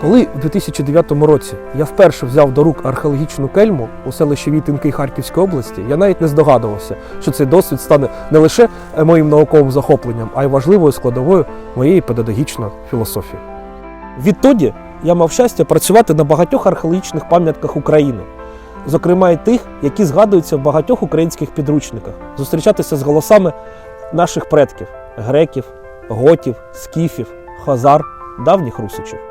Коли в 2009 році я вперше взяв до рук археологічну кельму у селищі Вітинки Харківської області, я навіть не здогадувався, що цей досвід стане не лише е, моїм науковим захопленням, а й важливою складовою моєї педагогічної філософії. Відтоді я мав щастя працювати на багатьох археологічних пам'ятках України, зокрема й тих, які згадуються в багатьох українських підручниках, зустрічатися з голосами наших предків греків, готів, скіфів, хазар, давніх русичів.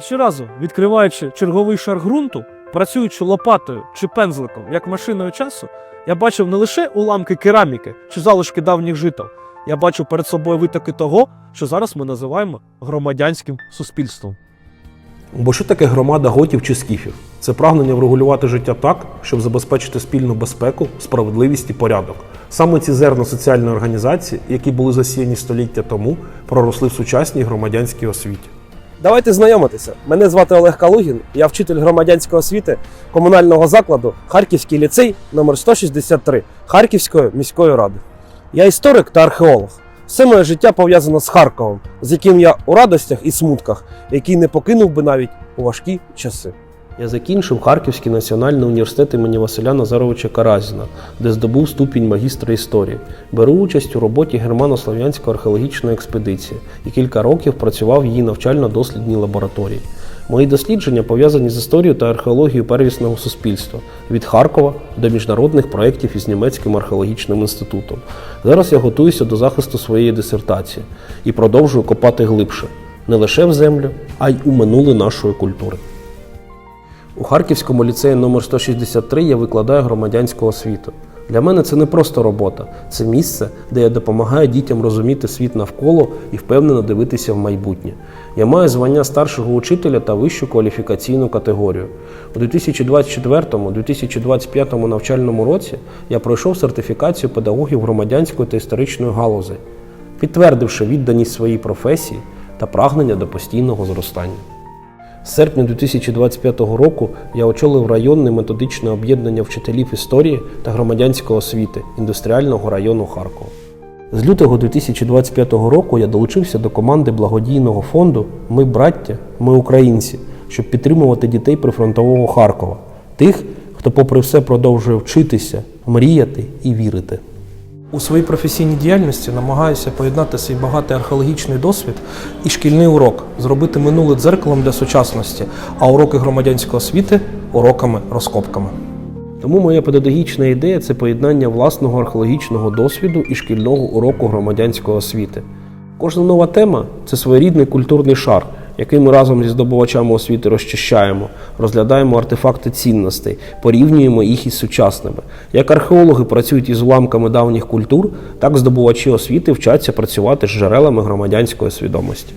І щоразу, відкриваючи черговий шар ґрунту, працюючи лопатою чи пензликом як машиною часу, я бачив не лише уламки кераміки чи залишки давніх жител, я бачив перед собою витоки того, що зараз ми називаємо громадянським суспільством. Бо що таке громада готів чи скіфів? Це прагнення врегулювати життя так, щоб забезпечити спільну безпеку, справедливість і порядок. Саме ці зерна соціальної організації, які були засіяні століття тому, проросли в сучасній громадянській освіті. Давайте знайомитися. Мене звати Олег Калугін, я вчитель громадянської освіти комунального закладу Харківський ліцей номер 163 Харківської міської ради. Я історик та археолог. Все моє життя пов'язано з Харковом, з яким я у радостях і смутках, який не покинув би навіть у важкі часи. Я закінчив Харківський національний університет імені Василя Назаровича Каразіна, де здобув ступінь магістра історії. Беру участь у роботі Германо-Слов'янської археологічної експедиції і кілька років працював в її навчально-дослідній лабораторії. Мої дослідження пов'язані з історією та археологією первісного суспільства від Харкова до міжнародних проєктів із німецьким археологічним інститутом. Зараз я готуюся до захисту своєї дисертації і продовжую копати глибше не лише в землю, а й у минуле нашої культури. У Харківському ліцеї номер 163 я викладаю громадянську освіту. Для мене це не просто робота, це місце, де я допомагаю дітям розуміти світ навколо і впевнено дивитися в майбутнє. Я маю звання старшого учителя та вищу кваліфікаційну категорію. У 2024-2025 навчальному році я пройшов сертифікацію педагогів громадянської та історичної галузи, підтвердивши відданість своїй професії та прагнення до постійного зростання. З серпня 2025 року я очолив районне методичне об'єднання вчителів історії та громадянської освіти індустріального району Харкова. З лютого 2025 року я долучився до команди благодійного фонду Ми браття, ми українці, щоб підтримувати дітей прифронтового Харкова, тих, хто, попри все, продовжує вчитися, мріяти і вірити. У своїй професійній діяльності намагаюся поєднати свій багатий археологічний досвід і шкільний урок, зробити минуле дзеркалом для сучасності, а уроки громадянської освіти уроками розкопками. Тому моя педагогічна ідея це поєднання власного археологічного досвіду і шкільного уроку громадянської освіти. Кожна нова тема це своєрідний культурний шар, який ми разом зі здобувачами освіти розчищаємо, розглядаємо артефакти цінностей, порівнюємо їх із сучасними. Як археологи працюють із уламками давніх культур, так здобувачі освіти вчаться працювати з джерелами громадянської свідомості.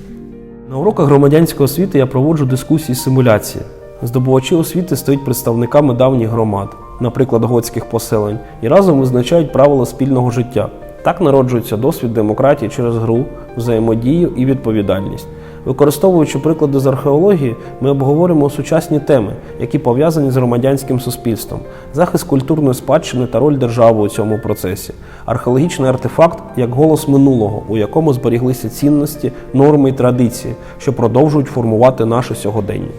На уроках громадянської освіти я проводжу дискусії симуляції. Здобувачі освіти стають представниками давніх громад, наприклад, готських поселень, і разом визначають правила спільного життя. Так народжується досвід демократії через гру, взаємодію і відповідальність. Використовуючи приклади з археології, ми обговорюємо сучасні теми, які пов'язані з громадянським суспільством, захист культурної спадщини та роль держави у цьому процесі, археологічний артефакт як голос минулого, у якому зберіглися цінності, норми і традиції, що продовжують формувати наше сьогодення.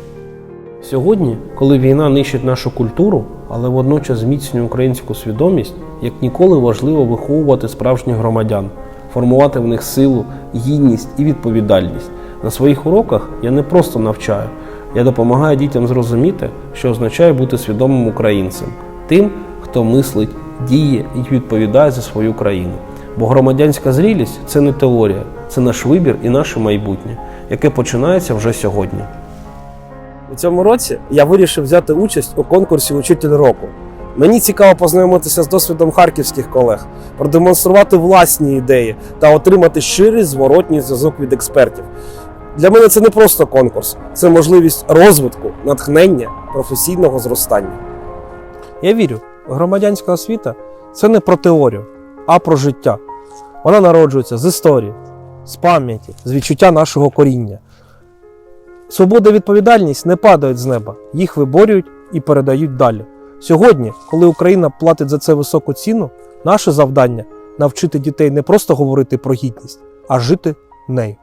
Сьогодні, коли війна нищить нашу культуру, але водночас зміцнює українську свідомість, як ніколи важливо виховувати справжніх громадян, формувати в них силу, гідність і відповідальність. На своїх уроках я не просто навчаю, я допомагаю дітям зрозуміти, що означає бути свідомим українцем, тим, хто мислить, діє і відповідає за свою країну. Бо громадянська зрілість це не теорія, це наш вибір і наше майбутнє, яке починається вже сьогодні. У цьому році я вирішив взяти участь у конкурсі Учитель року. Мені цікаво познайомитися з досвідом харківських колег, продемонструвати власні ідеї та отримати щирий зворотній зв'язок від експертів. Для мене це не просто конкурс, це можливість розвитку, натхнення, професійного зростання. Я вірю, громадянська освіта це не про теорію, а про життя. Вона народжується з історії, з пам'яті, з відчуття нашого коріння. Свобода і відповідальність не падають з неба, їх виборюють і передають далі. Сьогодні, коли Україна платить за це високу ціну, наше завдання навчити дітей не просто говорити про гідність, а жити нею.